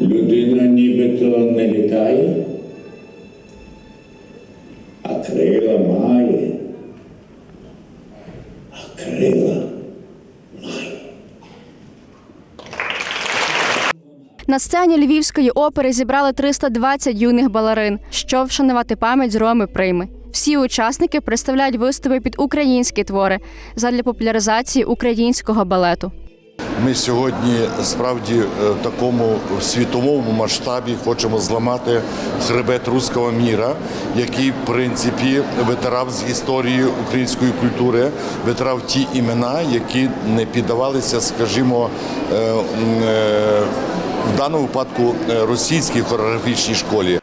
людина нібито не літає, а крила має. А крила. На сцені Львівської опери зібрали 320 юних балерин, щоб вшанувати пам'ять з Роми Прийми. Всі учасники представляють виступи під українські твори задля популяризації українського балету. Ми сьогодні справді е, в такому світовому масштабі хочемо зламати хребет руського міра, який в принципі витирав з історії української культури, витирав ті імена, які не піддавалися, скажімо, е, е, в даному випадку російській хореографічній школі.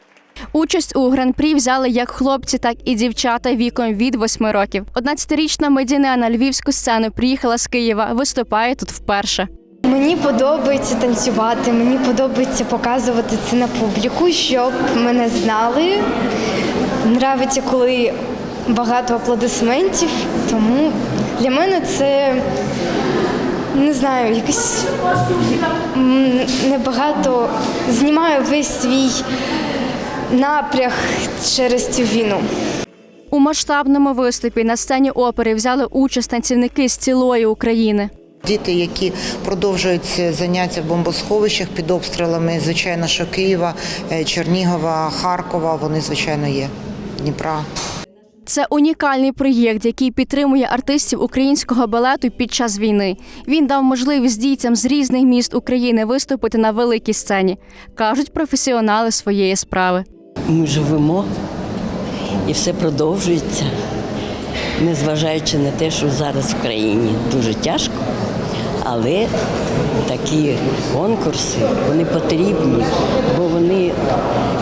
Участь у гран-прі взяли як хлопці, так і дівчата віком від 8 років. 11-річна Медіне на львівську сцену приїхала з Києва, виступає тут вперше. Мені подобається танцювати, мені подобається показувати це на публіку, щоб мене знали. Нравиться, коли багато аплодисментів, тому для мене це не знаю, якось небагато знімаю весь свій напряг через цю війну. У масштабному виступі на сцені опери взяли участь танцівники з цілої України. Діти, які продовжують заняття в бомбосховищах під обстрілами, звичайно, що Києва, е, Чернігова, Харкова, вони звичайно є. Дніпра. Це унікальний проєкт, який підтримує артистів українського балету під час війни. Він дав можливість дітям з різних міст України виступити на великій сцені, кажуть професіонали своєї справи. Ми живемо і все продовжується, незважаючи на те, що зараз в країні дуже тяжко. Але такі конкурси вони потрібні, бо вони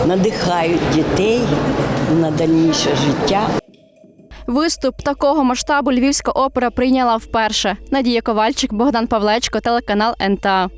надихають дітей на дальніше життя. Виступ такого масштабу Львівська опера прийняла вперше. Надія Ковальчик, Богдан Павлечко, телеканал НТА.